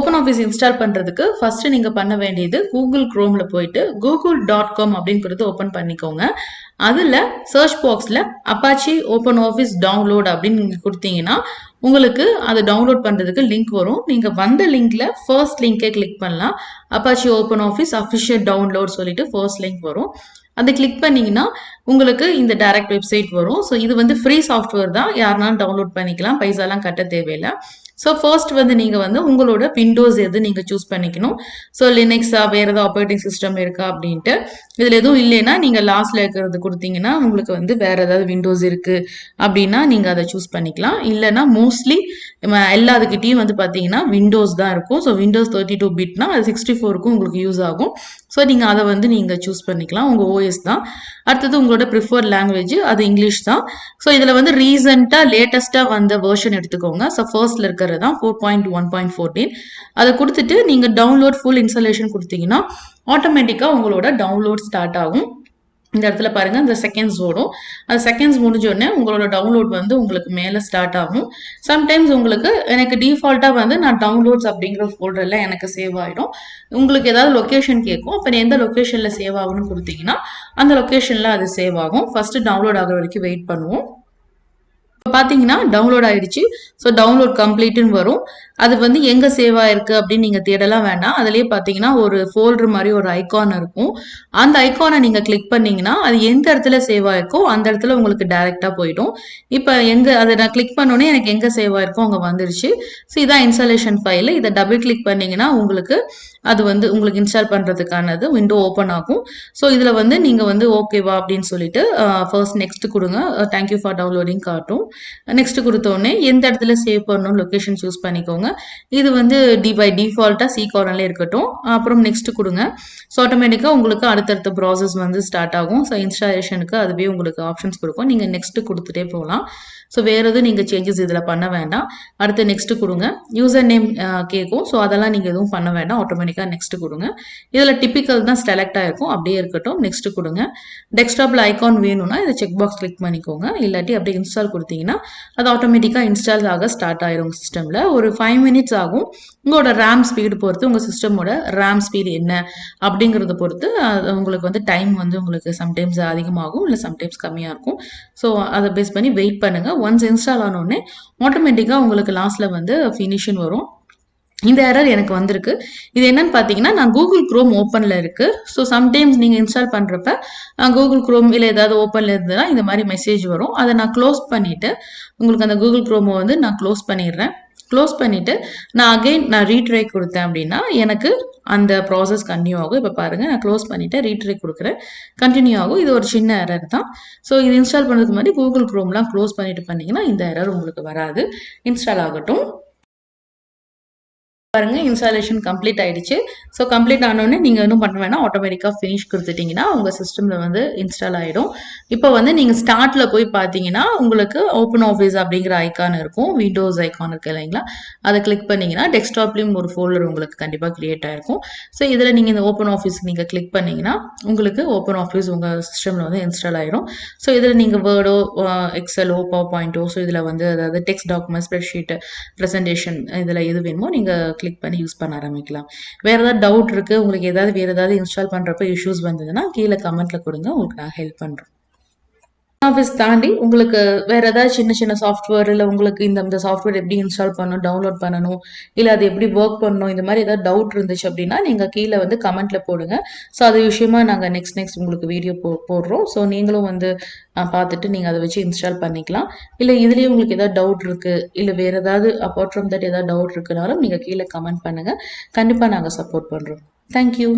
Open office install பண்ணுறதுக்கு first நீங்கள் பண்ண வேண்டியது கூகுள் க்ரோமில் போயிட்டு கூகுள் டாட் காம் அப்படின்னு ஓப்பன் பண்ணிக்கோங்க. அதில் சர்ச் பாக்ஸில் அப்பாச்சி ஓப்பன் ஆஃபீஸ் டவுன்லோட் அப்படின்னு நீங்கள் கொடுத்தீங்கன்னா உங்களுக்கு அதை டவுன்லோட் பண்ணுறதுக்கு லிங்க் வரும். நீங்கள் வந்த லிங்கில் ஃபர்ஸ்ட் லிங்கை கிளிக் பண்ணலாம். Apache open office official download சொல்லிட்டு ஃபர்ஸ்ட் லிங்க் வரும். அதை கிளிக் பண்ணீங்கன்னா உங்களுக்கு இந்த டைரக்ட் வெப்சைட் வரும். ஸோ இது வந்து ஃப்ரீ சாஃப்ட்வேர் தான். யாருனாலும் டவுன்லோட் பண்ணிக்கலாம். பைசாலாம் கட்ட தேவையில்லை. ஸோ ஃபர்ஸ்ட் வந்து நீங்கள் வந்து உங்களோட விண்டோஸ் எது நீங்கள் சூஸ் பண்ணிக்கணும். ஸோ லினக்ஸா வேறு ஏதாவது ஆப்ரேட்டிங் சிஸ்டம் இருக்கா அப்படின்ட்டு. இதில் எதுவும் இல்லைன்னா நீங்கள் லாஸ்ட்டில் இருக்கிறது கொடுத்தீங்கன்னா உங்களுக்கு வந்து வேறு ஏதாவது விண்டோஸ் இருக்குது அப்படின்னா நீங்கள் அதை சூஸ் பண்ணிக்கலாம். இல்லைன்னா மோஸ்ட்லி எல்லாத்துக்கிட்டையும் வந்து பார்த்தீங்கன்னா விண்டோஸ் தான் இருக்கும். ஸோ விண்டோஸ் தேர்ட்டி டூ பிட்னா அது சிக்ஸ்டி ஃபோருக்கும் உங்களுக்கு யூஸ் ஆகும். ஸோ நீங்கள் அதை வந்து நீங்கள் சூஸ் பண்ணிக்கலாம். உங்கள் ஓஎஸ் தான். அடுத்தது உங்களோட ப்ரிஃபர் லாங்குவேஜ் அது இங்கிலீஷ் தான். ஸோ இதில் வந்து ரீசெண்டாக லேட்டஸ்ட்டாக வந்த வேர்ஷன் எடுத்துக்கோங்க. ஸோ ஃபர்ஸ்ட்ல இருக்கிறது தான் four point one point fourteen அதை கொடுத்துட்டு நீங்கள் டவுன்லோட் ஃபுல் இன்ஸ்டாலேஷன் கொடுத்தீங்கன்னா ஆட்டோமேட்டிக்காக உங்களோட டவுன்லோட் ஸ்டார்ட் ஆகும். இந்த இடத்துல பாருங்க அந்த செகண்ட்ஸ் ஓடும். அந்த செகண்ட்ஸ் முடிஞ்சோடனே உங்களோட டவுன்லோட் வந்து உங்களுக்கு மேலே ஸ்டார்ட் ஆகும். சம்டைம்ஸ் உங்களுக்கு எனக்கு டிஃபால்ட்டாக வந்து நான் டவுன்லோட்ஸ் அப்படிங்கிற ஃபோல்டரில் எனக்கு சேவ் ஆகிடும் உங்களுக்கு ஏதாவது லொக்கேஷன் கேட்கும். அப்போ எந்த லொக்கேஷனில் சேவ் ஆகும்னு கொடுத்தீங்கன்னா அந்த லொக்கேஷனில் அது சேவ் ஆகும். ஃபஸ்ட்டு டவுன்லோட் ஆகிற வரைக்கும் வெயிட் பண்ணுவோம். இப்போ பார்த்தீங்கன்னா டவுன்லோட் ஆயிடுச்சு. ஸோ டவுன்லோட் கம்ப்ளீட்டுன்னு வரும். அது வந்து எங்கே சேவ் ஆயிருக்கு அப்படின்னு நீங்கள் தேடலாம் வேண்டாம். அதுலேயே பார்த்தீங்கன்னா ஒரு ஃபோல்டர் மாதிரி ஒரு ஐக்கான் இருக்கும். அந்த ஐக்கானை நீங்கள் கிளிக் பண்ணீங்கன்னா அது எந்த இடத்துல சேவ் ஆயிருக்கோ அந்த இடத்துல உங்களுக்கு டைரெக்டாக போயிடும். இப்போ எங்கே அதை நான் கிளிக் பண்ணோன்னே எனக்கு எங்கே சேவ் ஆயிருக்கோ அங்கே வந்துருச்சு. ஸோ இதான் இன்ஸ்டாலேஷன் ஃபைல் இதை டபுள் கிளிக் பண்ணீங்கன்னா உங்களுக்கு அது வந்து உங்களுக்கு இன்ஸ்டால் பண்ணுறதுக்கானது விண்டோ ஓப்பன் ஆகும். ஸோ இதில் வந்து நீங்கள் வந்து ஓகேவா அப்படின்னு சொல்லிட்டு ஃபர்ஸ்ட் நெக்ஸ்ட் கொடுங்க. தேங்க்யூ ஃபார் டவுன்லோடிங் காட்டும். நெக்ஸ்ட் கொடுத்தோடனே எந்த இடத்துல சேவ் பண்ணணும் லொக்கேஷன் சூஸ் பண்ணிக்கோங்க. இது வந்து டி பை டிஃபால்ட்டாக சி கார்னர்ல இருக்கட்டும். அப்புறம் நெக்ஸ்ட் கொடுங்க. ஸோ ஆட்டோமேட்டிக்காக உங்களுக்கு அடுத்தடுத்த ப்ராசஸ் வந்து ஸ்டார்ட் ஆகும். ஸோ இன்ஸ்டாலேஷனுக்கு அதுவே உங்களுக்கு ஆப்ஷன்ஸ் கொடுக்கும். நீங்கள் நெக்ஸ்ட் கொடுத்துட்டே போகலாம். ஸோ வேறு எதுவும் நீங்கள் சேஞ்சஸ் இதில் பண்ண வேண்டாம். அடுத்து நெக்ஸ்ட் கொடுங்க. யூசர் நேம் கேட்கும் ஸோ அதெல்லாம் நீங்கள் எதுவும் பண்ண வேண்டாம். ஆட்டோமேட்டிக்காக நெக்ஸ்ட் கொடுங்க. இதில் டிப்பிக்கல் தான் செலக்ட் ஆகிருக்கும் அப்படியே இருக்கட்டும். நெக்ஸ்ட் கொடுங்க. டெஸ்க்டாப்பில் ஐகான் வேணும்னா இதை செக் பாக்ஸ் கிளிக் பண்ணிக்கோங்க. இல்லாட்டி அப்படியே இன்ஸ்டால் கொடுத்தீங்கன்னா அது ஆட்டோமேட்டிக்காக இன்ஸ்டால் ஆக ஸ்டார்ட் ஆயிரும் சிஸ்டமில் ஒரு ஃபைவ் மினிட்ஸ் ஆகும். உங்களோட ரேம் ஸ்பீடு பொறுத்து உங்கள் சிஸ்டமோட ரேம் ஸ்பீடு என்ன அப்படிங்கிறத பொறுத்து உங்களுக்கு வந்து டைம் வந்து உங்களுக்கு சம்டைம்ஸ் அதிகமாகும் இல்லை சம்டைம்ஸ் கம்மியாக இருக்கும். ஸோ அதை பேஸ் பண்ணி வெயிட் பண்ணுங்கள் ஒன்ஸ் இன்ஸ்டால் ஆனோடனே ஆட்டோமேட்டிக்காக உங்களுக்கு லாஸ்ட்டில் வந்து ஃபினிஷன் வரும். இந்த எரர் எனக்கு வந்திருக்கு. இது என்னன்னு பார்த்தீங்கன்னா நான் கூகுள் க்ரோம் ஓப்பனில் இருக்குது ஸோ சம்டைம்ஸ் நீங்கள் இன்ஸ்டால் பண்ணுறப்ப கூகுள் க்ரோம் இல்லை ஏதாவது ஓப்பனில் இருந்ததுன்னா இந்த மாதிரி மெசேஜ் வரும். அதை நான் க்ளோஸ் பண்ணிவிட்டு உங்களுக்கு அந்த கூகுள் க்ரோமை வந்து நான் க்ளோஸ் பண்ணிடுறேன். க்ளோஸ் பண்ணிவிட்டு நான் அகெயின் நான் ரீட்ரை கொடுத்தேன் அப்படின்னா எனக்கு அந்த ப்ராசஸ் கன்டினியூ ஆகும். இப்போ பாருங்கள் நான் க்ளோஸ் பண்ணிவிட்டு ரீட்ரை கொடுக்குறேன். கண்டினியூ ஆகும். இது ஒரு சின்ன எரர் தான். ஸோ இது இன்ஸ்டால் பண்ணுறதுக்கு முன்னாடி கூகுள் க்ரோம்லாம் க்ளோஸ் பண்ணிவிட்டு பண்ணிங்கன்னா இந்த எரர் உங்களுக்கு வராது. இன்ஸ்டால் ஆகட்டும். பாருங்கள் இன்ஸ்டாலேஷன் கம்ப்ளீட் ஆகிடுச்சு ஸோ கம்ப்ளீட் ஆனோடனே நீங்கள் இன்னும் பண்ண வேணால் ஆட்டோமேட்டிக்காக ஃபினிஷ் கொடுத்துட்டிங்கன்னா உங்கள் சிஸ்டமில் வந்து இன்ஸ்டால் ஆகிடும் இப்போ வந்து நீங்கள் ஸ்டார்ட்டில் போய் பார்த்தீங்கன்னா உங்களுக்கு ஓப்பன் ஆஃபீஸ் அப்படிங்கிற ஐக்கான் இருக்கும். விண்டோஸ் ஐக்கான் இருக்குது இல்லைங்களா? அதை கிளிக் பண்ணிங்கன்னா டெஸ்க்டாப்லேயும் ஒரு ஃபோல்டர் உங்களுக்கு கண்டிப்பாக க்ரியேட் ஆகிருக்கும் ஸோ இதில் நீங்கள் இந்த ஓப்பன் ஆஃபீஸ் நீங்கள் கிளிக் பண்ணிங்கன்னா உங்களுக்கு ஓப்பன் ஆஃபீஸ் உங்கள் சிஸ்டமில் வந்து இன்ஸ்டால் ஆகிடும் ஸோ இதில் நீங்கள் வேர்டோ எக்ஸலோ பவர் பாயிண்ட்டோ ஸோ இதில் வந்து அதாவது டெக்ஸ்ட் டாக்குமெண்ட் ஸ்ப்ரெட்ஷீட்டு ப்ரெசன்டேஷன் இதில் எது வேணுமோ நீங்கள் கிளிக் பண்ணி யூஸ் பண்ண ஆரம்பிக்கலாம். வேறு ஏதாவது டவுட் இருக்குது உங்களுக்கு ஏதாவது வேறு ஏதாவது இன்ஸ்டால் பண்ணுறப்ப இஷ்யூஸ் வந்ததுன்னா கீழே கமெண்ட்டில் கொடுங்க உங்களுக்கு நான் ஹெல்ப் பண்ணுறோம் ஆஃபீஸ் தாண்டி உங்களுக்கு வேற ஏதாவது சின்ன சின்ன சாஃப்ட்வேர் இல்லை உங்களுக்கு இந்த இந்த சாஃப்ட்வேர் எப்படி இன்ஸ்டால் பண்ணணும் டவுன்லோட் பண்ணணும் இல்லை அது எப்படி ஒர்க் பண்ணணும் இந்த மாதிரி ஏதாவது டவுட் இருந்துச்சு அப்படின்னா நீங்கள் கீழே வந்து கமெண்ட்ல போடுங்க. ஸோ அது விஷயமா நாங்கள் நெக்ஸ்ட் நெக்ஸ்ட் உங்களுக்கு வீடியோ போ போடுறோம். ஸோ நீங்களும் வந்து பார்த்துட்டு நீங்கள் அதை வச்சு இன்ஸ்டால் பண்ணிக்கலாம். இல்லை இதுலேயே உங்களுக்கு ஏதாவது டவுட் இருக்குது இல்லை வேறு ஏதாவது அப்பார்ட் ஃப்ரம் தட் ஏதாவது டவுட் இருக்குனாலும் நீங்கள் கீழே கமெண்ட் பண்ணுங்கள் கண்டிப்பாக நாங்கள் சப்போர்ட் பண்ணுறோம் தேங்க்யூ